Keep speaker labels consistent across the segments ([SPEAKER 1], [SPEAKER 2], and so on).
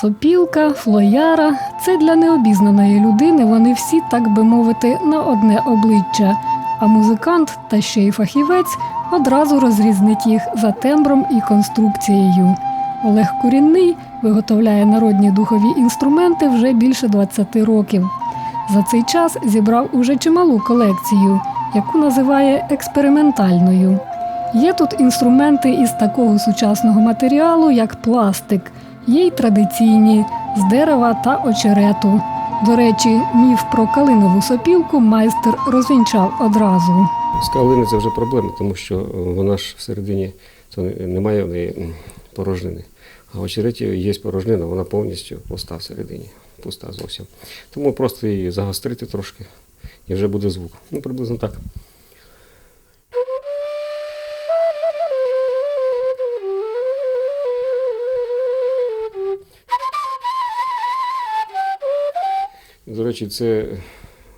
[SPEAKER 1] Сопілка, флояра це для необізнаної людини. Вони всі, так би мовити, на одне обличчя. А музикант та ще й фахівець одразу розрізнить їх за тембром і конструкцією. Олег Курінний виготовляє народні духові інструменти вже більше 20 років. За цей час зібрав уже чималу колекцію, яку називає експериментальною. Є тут інструменти із такого сучасного матеріалу, як пластик, є й традиційні з дерева та очерету. До речі, міф про калинову сопілку майстер розвінчав одразу.
[SPEAKER 2] З калини це вже проблема, тому що вона ж всередині то немає в неї порожнини. А в очереті є порожнина, вона повністю пуста всередині, пуста зовсім. Тому просто її загострити трошки і вже буде звук. Ну, приблизно так. До речі, це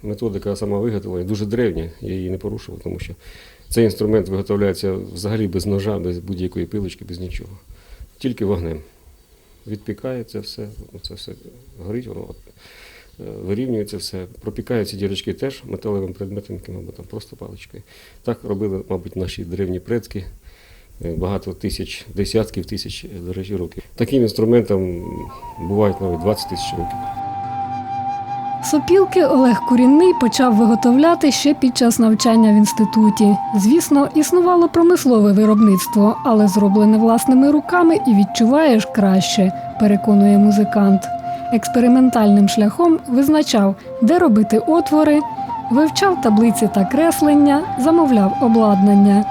[SPEAKER 2] методика сама виготовлена, дуже древня, я її не порушував, тому що цей інструмент виготовляється взагалі без ножа, без будь-якої пилочки, без нічого. Тільки вогнем. Відпікається все, це все горить, воно е, вирівнюється все, пропікаються дірочки теж металевим предметом, або там просто паличкою. Так робили, мабуть, наші древні предки е, багато тисяч, десятків тисяч, е, до речі, років. Таким інструментом бувають навіть 20 тисяч років.
[SPEAKER 1] Сопілки Олег Курінний почав виготовляти ще під час навчання в інституті. Звісно, існувало промислове виробництво, але зроблене власними руками і відчуваєш краще, переконує музикант. Експериментальним шляхом визначав, де робити отвори, вивчав таблиці та креслення, замовляв обладнання.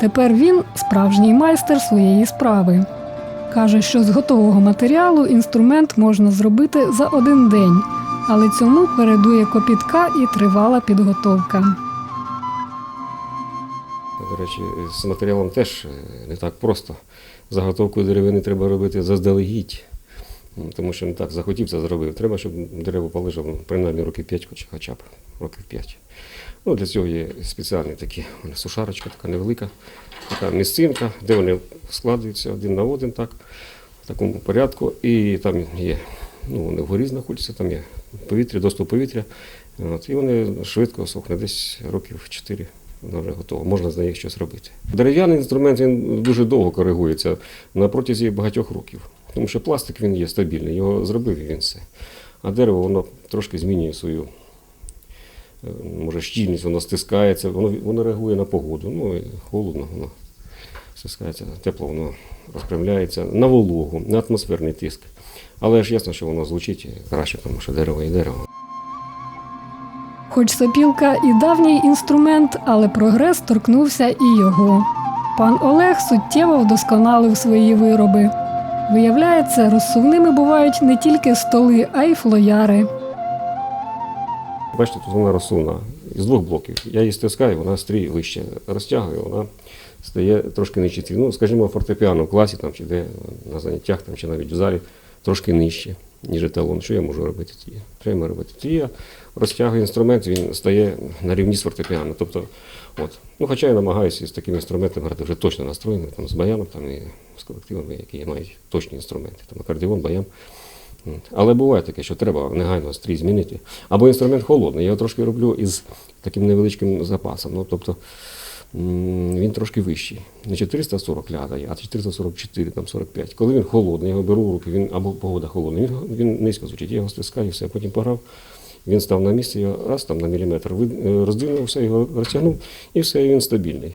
[SPEAKER 1] Тепер він справжній майстер своєї справи. Каже, що з готового матеріалу інструмент можна зробити за один день, але цьому передує копітка і тривала підготовка.
[SPEAKER 2] До речі, з матеріалом теж е, не так просто. Заготовку деревини треба робити заздалегідь. Тому що не так захотів це зробив. Треба, щоб дерево полежало ну, принаймні років 5 хоч- хоча б. Років 5. Ну, для цього є спеціальні такі сушарочка, така невелика, така місцинка, де вони складаються один на один, так, в такому порядку. І там є, ну, вони вгорі знаходяться, там є повітря, доступ повітря. От, і вони швидко сохне, десь років 4 воно вже готово, можна з нею щось робити. Дерев'яний інструмент він дуже довго коригується на протязі багатьох років. Тому що пластик він є стабільний, його зробив і він все. А дерево воно трошки змінює свою е, може, щільність, воно стискається, воно, воно реагує на погоду. Ну, холодно, воно стискається, тепло, воно розпрямляється, на вологу, на атмосферний тиск. Але ж ясно, що воно звучить краще, тому що дерево і дерево.
[SPEAKER 1] Хоч сопілка і давній інструмент, але прогрес торкнувся і його. Пан Олег суттєво вдосконалив свої вироби. Виявляється, розсувними бувають не тільки столи, а й флояри.
[SPEAKER 2] Бачите, тут вона розсувна з двох блоків. Я її стискаю, вона стрій вище розтягує, вона стає трошки нижче. Ну, скажімо, фортепіано в класі там, чи де на заняттях, там, чи навіть в залі трошки нижче, ніж еталон. Що я можу робити? Що робити? Тоді я розтягую інструмент, він стає на рівні з фортепіано. Тобто, от. Ну, хоча я намагаюся з таким інструментом грати вже точно настроєним, з баяном там, і з колективами, які мають точні інструменти, там, акордеон, баян. Але буває таке, що треба негайно стрій змінити. Або інструмент холодний. Я його трошки роблю із таким невеличким запасом. Ну, тобто він трошки вищий. Не 440 лягає, а 444, там 45. Коли він холодний, я його беру в руки, він або погода холодна, він, він низько звучить. Я його стискаю, все, потім пограв. Він став на місці, я раз там на міліметр е, роздвинувся, його розтягнув, і все, він стабільний.